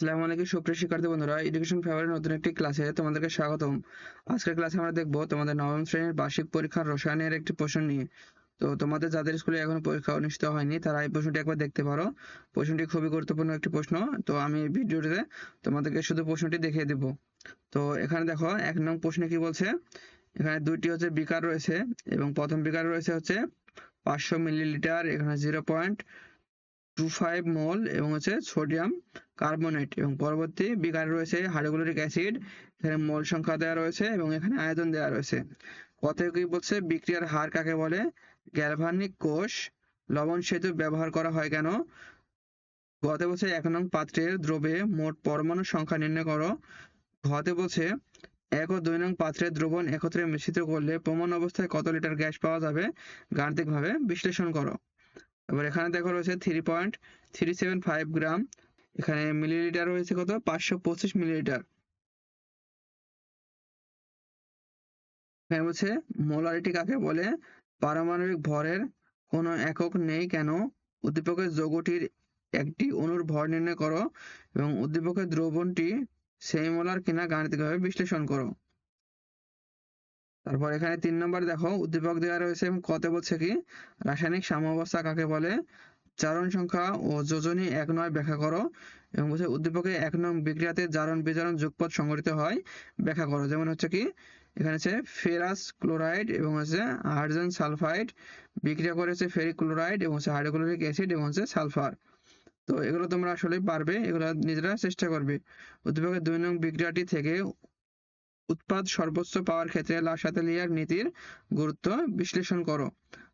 আলাইকুম, সুপ্রিয় শিক্ষার্থী বন্ধুরা এডুকেশন ফেভারের নতুন একটি ক্লাসে তোমাদেরকে স্বাগতম। আজকের ক্লাসে আমরা দেখব তোমাদের নবম শ্রেণির বার্ষিক পরীক্ষার রসায়নের একটি প্রশ্ন নিয়ে। তো তোমাদের যাদের স্কুলে পরীক্ষা অনুষ্ঠিত হয়নি, তারা এই প্রশ্নটি একবার দেখতে পারো। প্রশ্নটি খুবই গুরুত্বপূর্ণ একটি প্রশ্ন। তো আমি ভিডিওটিতে তোমাদেরকে শুধু প্রশ্নটি দেখিয়ে দেব। তো এখানে দেখো, এক নং প্রশ্নে কি বলছে? এখানে দুইটি হচ্ছে বিকার রয়েছে এবং প্রথম বিকার রয়েছে হচ্ছে পাঁচশো মিলিলিটার, এখানে zero point two five mole এবং হচ্ছে সোডিয়াম কার্বনেট এবং পরবর্তী বিকারে রয়েছে হাইড্রোক্লোরিক অ্যাসিড এখানে মোল সংখ্যা দেওয়া রয়েছে এবং এখানে আয়তন দেওয়া রয়েছে। কত কি বলছে বিক্রিয়ার হার কাকে বলে? গ্যালভানিক কোষ লবণ সেতু ব্যবহার করা হয় কেন? গতে বলছে এক নং পাত্রের দ্রবে মোট পরমাণু সংখ্যা নির্ণয় করো। ঘতে বলছে এক ও দুই নং পাত্রের দ্রবণ একত্রে মিশ্রিত করলে প্রমাণ অবস্থায় কত লিটার গ্যাস পাওয়া যাবে? গাণিতিকভাবে বিশ্লেষণ করো। এবার এখানে দেখো রয়েছে three point three seven five gram এখানে মিলিলিটার রয়েছে কত? পাঁচশো পঁচিশ মিলিলিটার এখানে বলছে মোলারিটি কাকে বলে? পারমাণবিক ভরের কোনো একক নেই কেন? উদ্দীপকের যৌগটির একটি অণুর ভর নির্ণয় করো এবং উদ্দীপকের দ্রবণটি সেই মোলার কিনা গাণিতিকভাবে বিশ্লেষণ করো। তারপর এখানে তিন নম্বর দেখো, উদ্দীপক দেওয়া রয়েছে কত বলছে কি? রাসায়নিক সাম্যাবস্থা কাকে বলে? জারণ সংখ্যা ও যোজনী এক নয় ব্যাখ্যা করো। এবং বলছে উদ্দীপকে এক নং বিক্রিয়াতে জারণ, বিজারণ যুগপথ সংঘটিত হয়, ব্যাখ্যা করো। যেমন হচ্ছে কি? এখানে হচ্ছে ফেরাস ক্লোরাইড এবং হচ্ছে হাইড্রোজেন সালফাইড বিক্রিয়া করেছে ফেরিক ক্লোরাইড এবং হচ্ছে হাইড্রোক্লোরিক অ্যাসিড এবং হচ্ছে সালফার। তো এগুলো তোমরা আসলেই পারবে, এগুলো নিজেরা চেষ্টা করবে। উদ্দীপকের দুই নং বিক্রিয়াটি থেকে উৎপাদ সর্বোচ্চ পাওয়ার ক্ষেত্রে লাসাতেলিয়ার নীতির গুরুত্ব বিশ্লেষণ করো।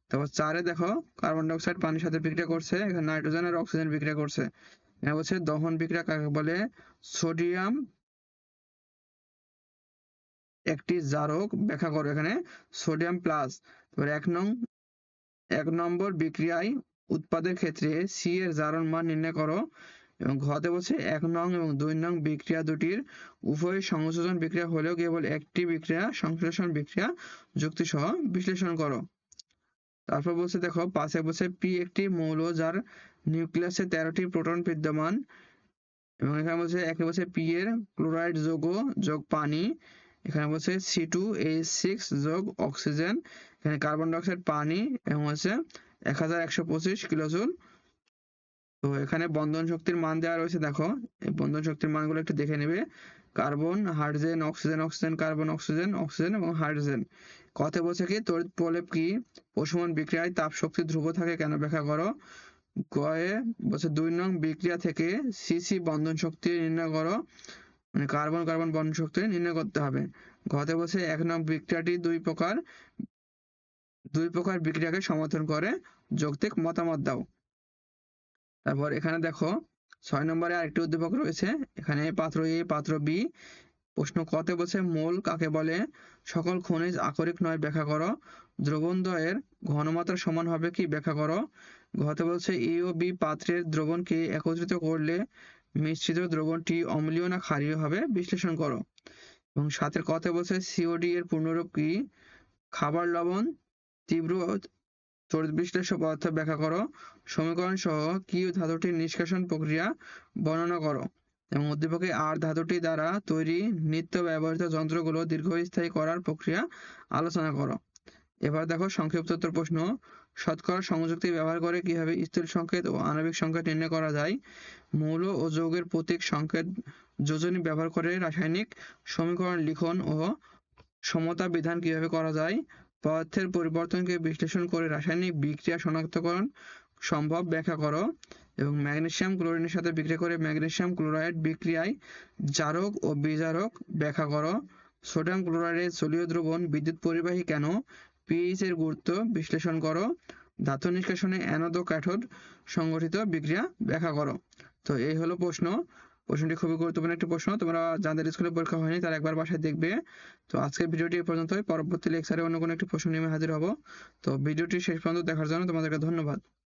তারপর চারে দেখো কার্বন ডাইঅক্সাইড পানির সাথে বিক্রিয়া করছে, এখানে নাইট্রোজেন আর অক্সিজেন বিক্রিয়া করছে। এখানে বলছে দহন বিক্রিয়া কাকে বলে? সোডিয়াম একটি জারক ব্যাখ্যা করো এখানে সোডিয়াম প্লাস এবার এক নং, এক নম্বর বিক্রিয়ায় উৎপাদের ক্ষেত্রে সি এর জারণ মান নির্ণয় করো। এবং ঘতে বলছে এক নং এবং দুই নং বিক্রিয়া দুটির উভয় সংযোজন বিক্রিয়া হলেও কেবল একটি বিক্রিয়া, সংশ্লেষণ বিক্রিয়া, যুক্তি সহ বিশ্লেষণ করো। তারপর বলছে দেখো পাশে বলছে পি একটি মৌল যার নিউক্লিয়াসে তেরোটি প্রোটন বিদ্যমান এবং এখানে বলছে একে বলছে পি এর ক্লোরাইড যোগ যোগ পানি। এখানে বলছে সি টু এইচ সিক্স যোগ অক্সিজেন। এখানে কার্বন ডাইঅক্সাইড পানি এবং হচ্ছে এক হাজার একশো পঁচিশ কিলোজুল তো এখানে বন্ধন শক্তির মান দেওয়া রয়েছে, দেখো। বন্ধন শক্তির মানগুলো একটু দেখে নেবে। Carbon, hydrogen, oxygen oxygen, carbon, oxygen oxygen এবং হাইড্রোজেন। কথা বলছে কি, তড়িৎ প্রলেপ কি? প্রশমন বিক্রিয়ায় তাপ শক্তি ধ্রুব থাকে কেন ব্যাখ্যা করো? গয়ে বলছে দুই নং বিক্রিয়া থেকে সিসি বন্ধন শক্তি নির্ণয় করো। মানে কার্বন কার্বন বন্ধন শক্তি নির্ণয় করতে হবে। ঘতে বলছে এক নং বিক্রিয়াটি দুই প্রকার দুই প্রকার বিক্রিয়াকে সমর্থন করে। যৌক্তিক মতামত দাও। তারপর এখানে দেখো ছয় নম্বরে আরেকটি উদ্দীপক রয়েছে। এখানে পাত্র এ পাত্র বি প্রশ্ন কতে বলছে, মোল কাকে বলে? সকল খনিজ আকরিক নয়, ব্যাখ্যা করো। দ্রবণদ্বয়ের ঘনমাত্রা সমান হবে কি, ব্যাখ্যা করো। ঘতে বলছে এ ও বি পাত্রের দ্রবণকে একত্রিত করলে মিশ্রিত দ্রবণটি অম্লীয় না ক্ষারীয় হবে? বিশ্লেষণ করো। এবং সাথের কথা বলছে সিওডি এর পূর্ণরূপ কি? খাবার লবণ, তীব্র তড়িৎ বিশ্লেষক পদার্থ ব্যাখ্যা করো। সমীকরণ সহ কিউ ধাতুটির নিষ্কাশন প্রক্রিয়া বর্ণনা করো। এবং উদ্দীপকে আর ধাতুটি দ্বারা তৈরি নিত্য ব্যবহৃত যন্ত্রগুলো দীর্ঘস্থায়ী করার প্রক্রিয়া আলোচনা করো। এবার দেখো সংক্ষিপ্ত উত্তর প্রশ্ন। শতকরা সংযুক্তি ব্যবহার করে কীভাবে স্থির সংকেত ও আণবিক সংকেত নির্ণয় করা যায়? মৌল ও যৌগের প্রতীক সংকেত যোজনী ব্যবহার করে রাসায়নিক সমীকরণ লিখন ও সমতা বিধান কীভাবে করা যায়? পদার্থের পরিবর্তনকে বিশ্লেষণ করে রাসায়নিক বিক্রিয়া শনাক্তকরণ সম্ভব, ব্যাখ্যা করো। এবং ম্যাগনেসিয়াম ক্লোরিনের সাথে বিক্রিয়া করে ম্যাগনেসিয়াম ক্লোরাইড বিক্রিয়ায় জারক ও বিজারক ব্যাখ্যা করো। সোডিয়াম ক্লোরাইডের জলীয় দ্রবণ বিদ্যুৎ পরিবাহী কেন? পিএইচ এর গুরুত্ব বিশ্লেষণ করো। ধাতু নিষ্কাশনে অ্যানোদ ও ক্যাথোড সংগঠিত বিক্রিয়া ব্যাখ্যা করো। তো এই হলো প্রশ্ন। প্রশ্নটি খুবই গুরুত্বপূর্ণ একটি প্রশ্ন। তোমরা যাদের স্কুলে পরীক্ষা হয়নি তারা একবার বাসায় দেখবে। তো আজকের ভিডিওটি এই পর্যন্তই। পরবর্তী লেকচারে অন্য কোনো একটি প্রশ্ন নিয়ে হাজির হব। তো ভিডিওটি শেষ পর্যন্ত দেখার জন্য তোমাদেরকে ধন্যবাদ।